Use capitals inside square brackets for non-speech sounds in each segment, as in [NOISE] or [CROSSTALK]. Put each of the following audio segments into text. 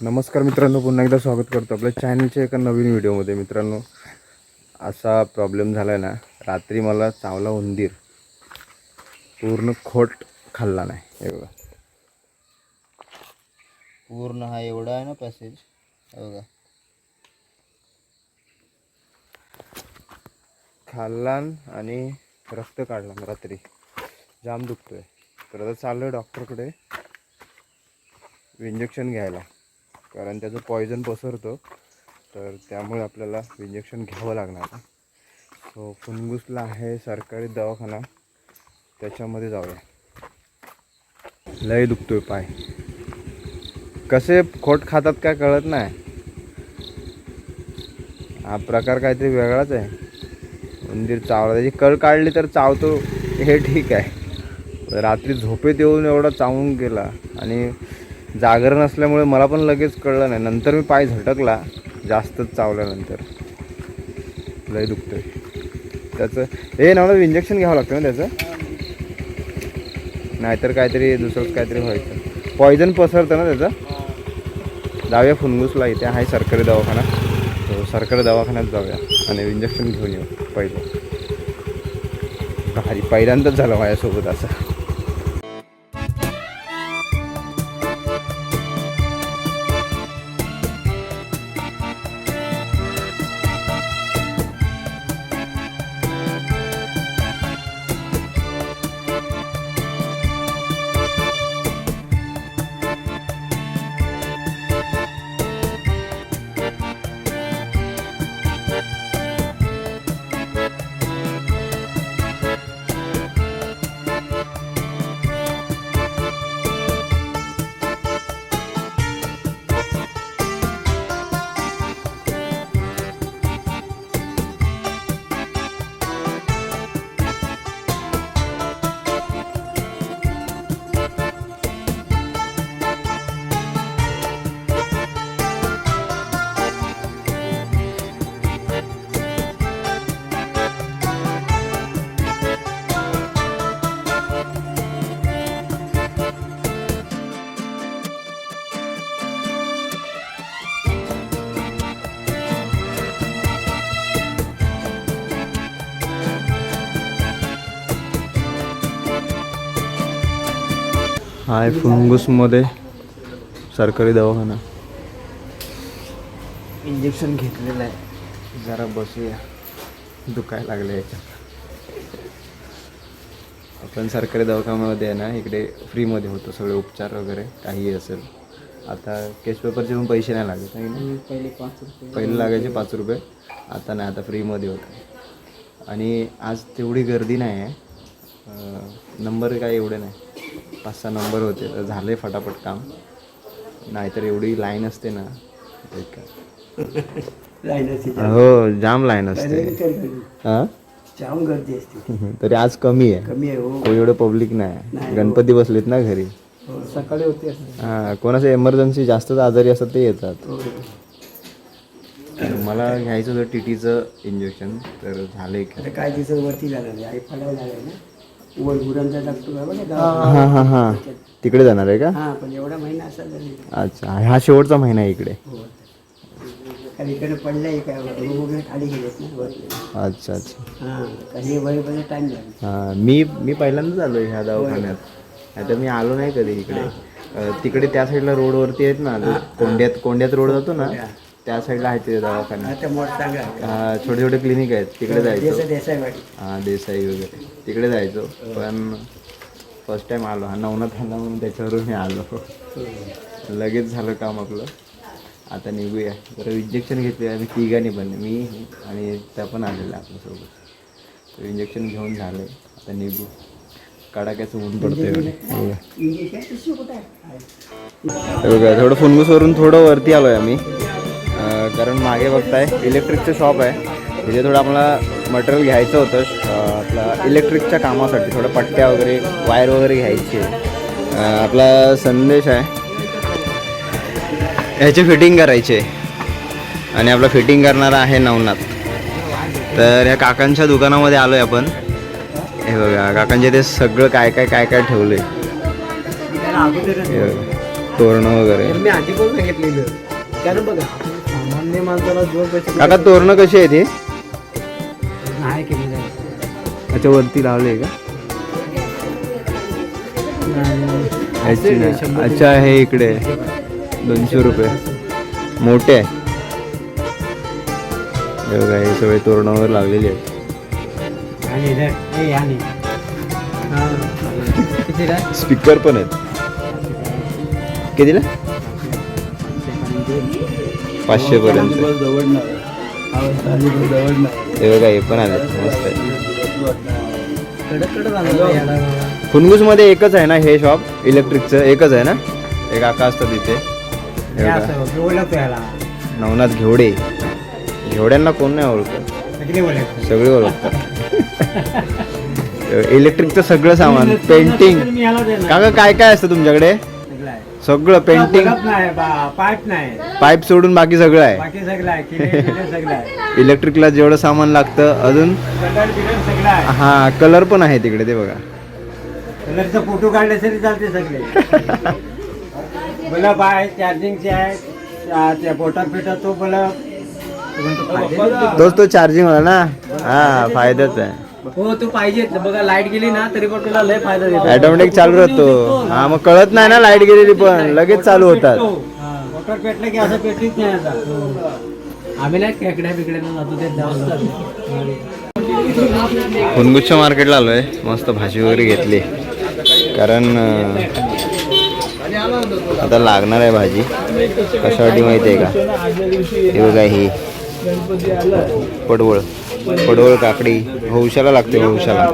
नमस्कार मित्रांनो पुन्हा एकदा स्वागत करतो आपल्या चॅनलच्या एका नवीन व्हिडिओमध्ये मित्रांनो असा प्रॉब्लेम झाला आहे ना रात्री मला चावला उंदीर. पूर्ण खोट खाल्ला नाही. हे बघा. पूर्ण हा एवढा आहे ना पॅसेज बघा. खाल्ला आणि रक्त काढला रात्री. जाम दुखतोय. तर आता चाललो आहे डॉक्टरकडे इंजेक्शन घ्यायला. कारण त्याचं पॉयझन पसरतो तर त्यामुळे आपल्याला इंजेक्शन घ्यावं लागणार. सो फुनगुसला आहे सरकारी दवाखाना. त्याच्यामध्ये जाऊया. लय दुखतोय पाय. कसे खोट खातात काय कळत नाही. हा प्रकार काहीतरी वेगळाच आहे. उंदीर चावला त्याची कळ काढली तर चावतो हे ठीक आहे. रात्री झोपेत येऊन एवढा चावून गेला आणि जागरण असल्यामुळे मला पण लगेच कळलं नाही. नंतर मी पाय झटकला जास्तच चावल्यानंतर. लय दुखतोय. त्याचं हे नवलं इंजेक्शन घ्यावं लागतं ना त्याचं? नाहीतर काहीतरी दुसरंच काहीतरी व्हायचं. पॉयझन पसरतं ना त्याचं? जाऊया फुनगुसला इथे. आहे सरकारी दवाखाना. तो सरकारी दवाखान्यात जाऊया आणि इंजेक्शन घेऊन येऊ पहिलं भारी पहिल्यांदाच झालं माझ्यासोबत असं. हाय फुंगूसमध्ये सरकारी दवाखाना. इंजेक्शन घेतलेलं आहे. जरा बसूया. दुखायला लागलं याच्यात. आपण सरकारी दवाखान्यामध्ये आहे ना इकडे फ्रीमध्ये होतो सगळे उपचार वगैरे काही असेल. आता केस पेपरचे पण पैसे नाही लागत आहे ना? पहिले पाच रुपये. पहिले लागायचे पाच रुपये आता नाही आता फ्रीमध्ये होतं. आणि आज तेवढी गर्दी नाही आहे. नंबर काय एवढे नाही. पाच सहा नंबर होते. तर झाले फटाफट काम. नाहीतर एवढी लाईन असते ना. हो जाम लाईन असते. हां? जाम गर्दी असते. [LAUGHS] तरी आज कमी आहे. कमी आहे हो. कोणी एवढं पब्लिक नाही. गणपती बसलेत ना घरी. सकाळी होते हां कोणाचं एमर्जन्सी जास्तच आजारी असतात ते येतात. हो. मला घ्यायचं होतं टी टीचं इंजेक्शन तर झालं काय दिवसात वरती झालं? आई ना? गुरांचा डॉक्टर आहे बघा हां. हां. हां तिकडे जाणार आहे का? हा पण एवढा महिना असा झाला अच्छा हा शेवटचा महिना आहे इकडे. हो. कारण इकडे पडलंय काय रूम वगैरे खाली गेलेत ना अच्छा अच्छा. हा काही टाइम झाला. हां मी मी पहिल्यांदाच आलो ह्या दवाखान्यात. आता मी आलो नाही कधी इकडे. तिकडे त्या साईडला रोडवरती आहेत ना कोंड्यात कोंड्यात रोड जातो ना त्या साईडला आहे ते दवाखाना. आता मोठ चांगला आहे. हा, छोटे छोटे क्लिनिक आहेत. तिकडे जायचो. देसाई देसाईवाडी हां देसाई वगैरे. तिकडे जायचो पण फर्स्ट टाइम आलो. हा नवनाथ आला म्हणून त्याच्यावरून मी आलो. लगेच झालं काम आपलं. आता निघूया. जरा इंजेक्शन घेतले आम्ही तिघांनी पण. मी आणि त्या पण आलेल्या आपल्यासोबत. इंजेक्शन घेऊन झालं. आता निघू. कडाक्याचं ऊन पडतंय. इंजेक्शन कुठं आहे? हे बघा थोडं फुनगुसवरून थोडं वरती आलो आहे आम्ही. कारण मागे बघताय इलेक्ट्रिकचं शॉप आहे. तिथे थोडं आम्हाला मटेरियल घ्यायचं होतं. आपलं आपला इलेक्ट्रिकच्या कामासाठी थोडं पट्ट्या वगैरे वायर वगैरे घ्यायची. आपला संदेश आहे. ह्याची फिटिंग करायची. आहे आणि आपला फिटिंग करणारा आहे नवनाथ. तर ह्या काकांच्या दुकानामध्ये आलो आहे आपण. हे बघा काकांचे ते सगळं काय काय काय काय ठेवलं आहे तोरणं वगैरे. सामान्य माणसाला दोन पैसे काका तोरणं कशी आहे ती? नाही केली जाईल अच्छा वरती लावले का? याची नाही. अच्छा हे इकडे दोनशे रुपये. मोठे आहे. हे बघा हे सगळे तोरणावर लागलेले आहेत. आणि रे, ए, आणि. हा. कितीला? स्पीकर पण आहेत. कितीला? पाचशे पर्यंत. हे बघा हे पण आले मस्त आहे. फुनगुसमध्ये एकच आहे ना हे शॉप इलेक्ट्रिकचं एकच आहे ना? एक आका असतं तिथे नवनाथ घेवडे. घेवड्यांना कोण नाही ओळखत. सगळे ओळखतो. सगळे ओळखतात. [LAUGHS] इलेक्ट्रिकचं सगळं सामान पेंटिंग. काका काय काय असतं तुमच्याकडे? सगळं पेंटिंग बल्ब नाही बा- पाईप नाही. पाईप सोडून बाकी सगळं आहे. बाकी सगळं आहे किले बिले सगळं आहे. इलेक्ट्रिकला जेवढं सामान लागतं अजून कलर बिलर सगळं आहे. हा कलर पण आहे तिकडे ते बघा. कलरचा फोटो काढले तरी चालते सगळे. बलब आहे चार्जिंगचे आहे त्या- त्या तो बलब तोच तो चार्जिंग वाला ना? हा फायद्याच आहे. हो तू पाहिजे. बघा लाइट गेली ना तरी पण तुला लय फायदा देतो. ऑटोमॅटिक चालू राहतो. हा मग कळत नाही ना लाइट गेलेली पण. लगेच चालू होतात. मोटर पेटलं की असं पेटीच नाही आता. आम्ही नाही खेकड्या बिकड्याला जातो ते फुनगुच्छ मार्केटला आलोय. मस्त भाजी वगैरे घेतली. कारण आता लागणार आहे भाजी. कशासाठी माहिती आहे का? हे बघा ही. पडवळ. पडवळ काकडी. हौशाला लागते हौशाला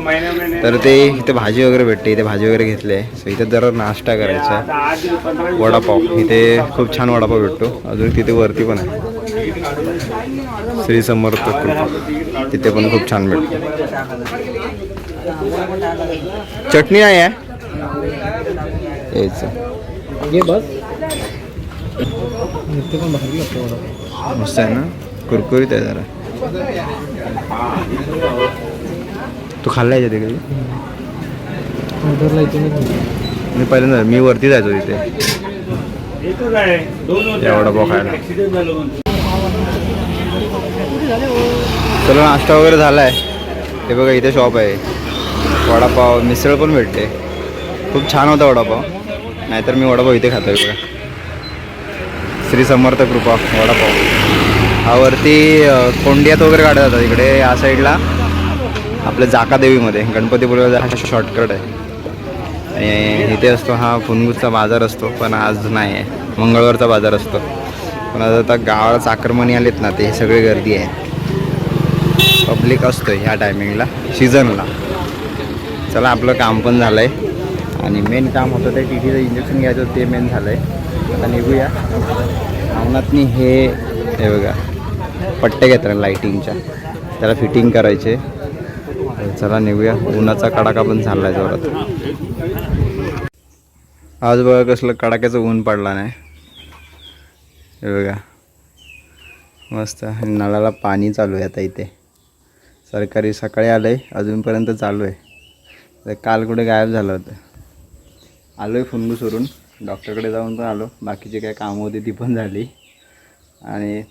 तर ते इथे भाजी वगैरे भेटते. इथे भाजी वगैरे घेतली आहे. सो इथे जरा नाश्ता करायचा वडापाव. इथे खूप छान वडापाव भेटतो. अजून तिथे वरती पण आहे. श्री समर्थ तिथे पण खूप छान भेटतो. चटणी नाही आहे? यायचं. मस्त आहे ना? कुरकुरीत आहे जरा. तू खाल्ला आहे तिकडे? मी पहिल्यांदा मी वरती जायचो तिथे. एवढा वडापाव खायला. चला नाश्ता वगैरे झाला आहे हे बघा इथे शॉप आहे. वडापाव मिसळ पण भेटते. खूप छान होता वडापाव. नाहीतर मी वडापाव इथे खातो बघा. श्री समर्थ कृपा वडापाव. वरती कोंडियात वगैरे काढत जातात इकडे या साईडला. आपल्या जाकादेवीमध्ये गणपतीपुळेला हा शॉर्टकट आहे. आणि इथे असतो हा फुनगुसचा बाजार असतो पण आज नाही आहे. मंगळवारचा बाजार असतो. पण आता आता गावाला चाकरमणी आलेत ना ते सगळी गर्दी आहे. पब्लिक असतं ह्या टायमिंगला सीझनला चला आपलं काम पण झालं आहे आणि मेन काम होतं ते टी टीचं इंजेक्शन घ्यायचं होतं ते मेन झालं आहे आता निघूया. भावनातनी हे हे बघा. पट्टे घेतात लाईटिंगच्या त्याला फिटिंग करायचे. चला निघूया. उन्हाचा कडाका पण झाला आहे जोरात. आज बघा कसलं कडाक्याचं ऊन पडला नाही. हे बघा. मस्त. नळाला पाणी चालू आहे आता इथे. सरकारी सकाळी आलं आहे अजूनपर्यंत चालू आहे. काल कुठे गायब झालं होतं. आलो आहे फुनगुसवरून डॉक्टरकडे जाऊन पण आलो. बाकीची काय कामं होती ती पण झाली. आणि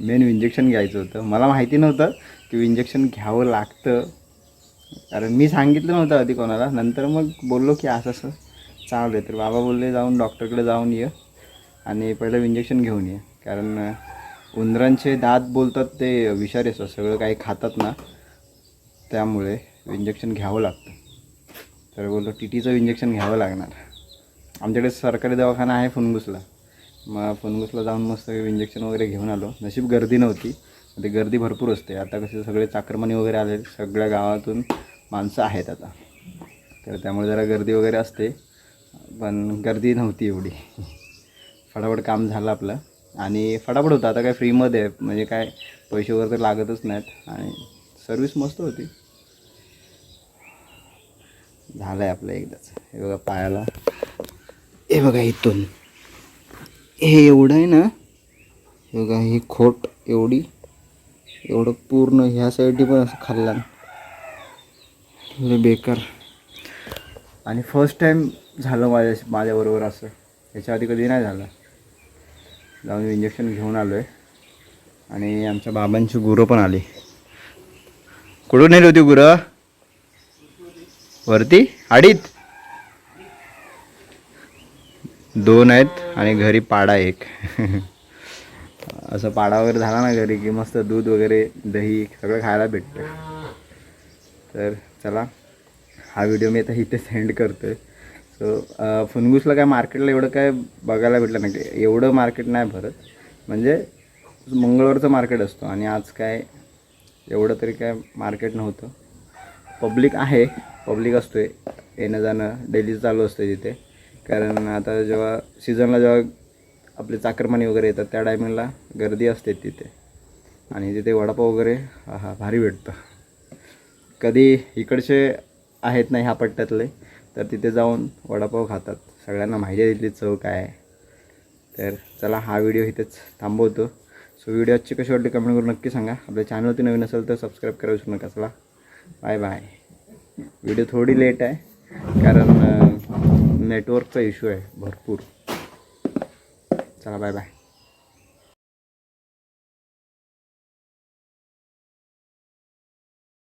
मेन इंजेक्शन घ्यायचं होतं. मला माहिती नव्हतं की इंजेक्शन घ्यावं लागतं. कारण मी सांगितलं नव्हतं आधी कोणाला. नंतर मग बोललो की असं असं. चालू आहे. तर बाबा बोलले जाऊन डॉक्टरकडे जाऊन ये आणि पहिलं इंजेक्शन घेऊन ये. कारण उंदरांचे दात बोलतात ते विषारी असतात. सगळं काही खातात ना. त्यामुळे इंजेक्शन घ्यावं लागतं. तर बोललो टी टीचं इंजेक्शन घ्यावं लागणार. आमच्याकडे सरकारी दवाखाना आहे फुनगुसला. मग फुनगुसला जाऊन मस्त इंजेक्शन वगैरे घेऊन आलो. नशीब गर्दी नव्हती. ते गर्दी भरपूर असते. आता कसे सगळे चाकरमानी वगैरे आले. सगळ्या गावातून माणसं आहेत आता. तर त्यामुळे जरा गर्दी वगैरे असते. पण गर्दी नव्हती एवढी. फटाफट काम झालं आपलं. आणि फटाफट होतं. आता काय फ्रीमध्ये आहे. म्हणजे काय पैसे वगैरे तर लागतच नाहीत. आणि सर्विस मस्त होती. झालं आहे आपलं एकदाच. हे बघा पायाला. हे बघा इथून. हे एवढं आहे ना हे बघा ही खोट एवढी एवढं पूर्ण ह्या साईडनी पण असं खाल्ला बेकार. आणि फर्स्ट टाईम झालं माझ्या माझ्याबरोबर असं. याच्या आधी कधी नाही झालं. जाऊन इंजेक्शन घेऊन आलो आहे आणि आमच्या बाबांची गुरं पण आली. कुठून नेली होती गुरं? वरती? आडीत? दोन आहेत आणि घरी पाडा एक. असं पाडा वगैरे झाला ना घरी की मस्त दूध वगैरे दही सगळं खायला भेटतं तर चला हा व्हिडिओ मी आता इथे सेंड करतो आहे सो फुनगुसला काय मार्केटला एवढं काय बघायला भेटलं नाही. एवढं मार्केट नाही भरत. म्हणजे मंगळवारचं मार्केट असतो आणि आज काय एवढं तरी काय मार्केट नव्हतं. पब्लिक आहे. पब्लिक असतो आहे येणं जाणं डेली चालू असतं तिथे. कारण आता जेव्हा सीझनला जेव्हा आपले चाकरमानी वगैरे येतात त्या टायमिंगला गर्दी असते तिथे. आणि तिथे वडापाव वगैरे हा भारी भेटतं. कधी इकडचे आहेत नाही ह्या पट्ट्यातले तर तिथे जाऊन वडापाव खातात. सगळ्यांना माहिती आहे तिथली चव काय आहे. तर चला हा व्हिडिओ इथेच थांबवतो. सो व्हिडिओ आजची कशी वाटली कमेंट करून नक्की सांगा. आपल्या चॅनलवरती नवीन असेल तर सबस्क्राईब करा विसरू नका. चला बाय बाय व्हिडिओ थोडी लेट आहे कारण नेटवर्कचा इश्यू आहे भरपूर. चला बाय बाय